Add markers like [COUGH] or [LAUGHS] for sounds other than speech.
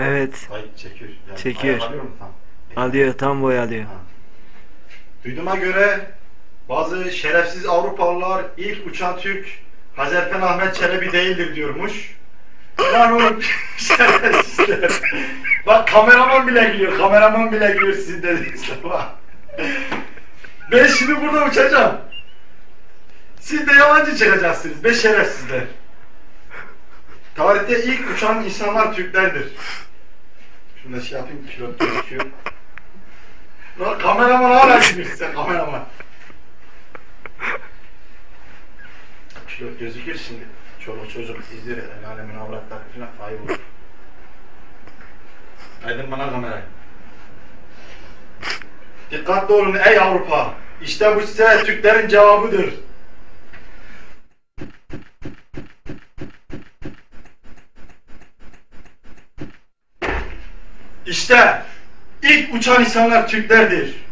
Evet. Ay çekiyor. Yani Çekiyor. alıyor mu tam? Alıyor tam boy alıyor. Ha. Duyduğuma göre bazı şerefsiz Avrupalılar ilk uçan Türk Hazerfen Ahmet Çelebi değildir diyormuş. Lan oğlum [LAUGHS] şerefsizler. Bak kameraman bile gülüyor. Kameraman bile gülüyor sizin dediğinizde bak. Ben şimdi burada uçacağım. Siz de yalancı çıkacaksınız be şerefsizler. Tarihte ilk uçan insanlar Türklerdir. Şunu da şey yapayım pilot gözüküyor. Lan kameraman hala gülüyor sen kameraman. Pilot gözükür şimdi. Çoluk çocuk izler el alemin avratları falan ayıp olur. Aydın bana kamerayı. Dikkatli olun ey Avrupa. İşte bu size Türklerin cevabıdır. İşte ilk uçan insanlar Türklerdir.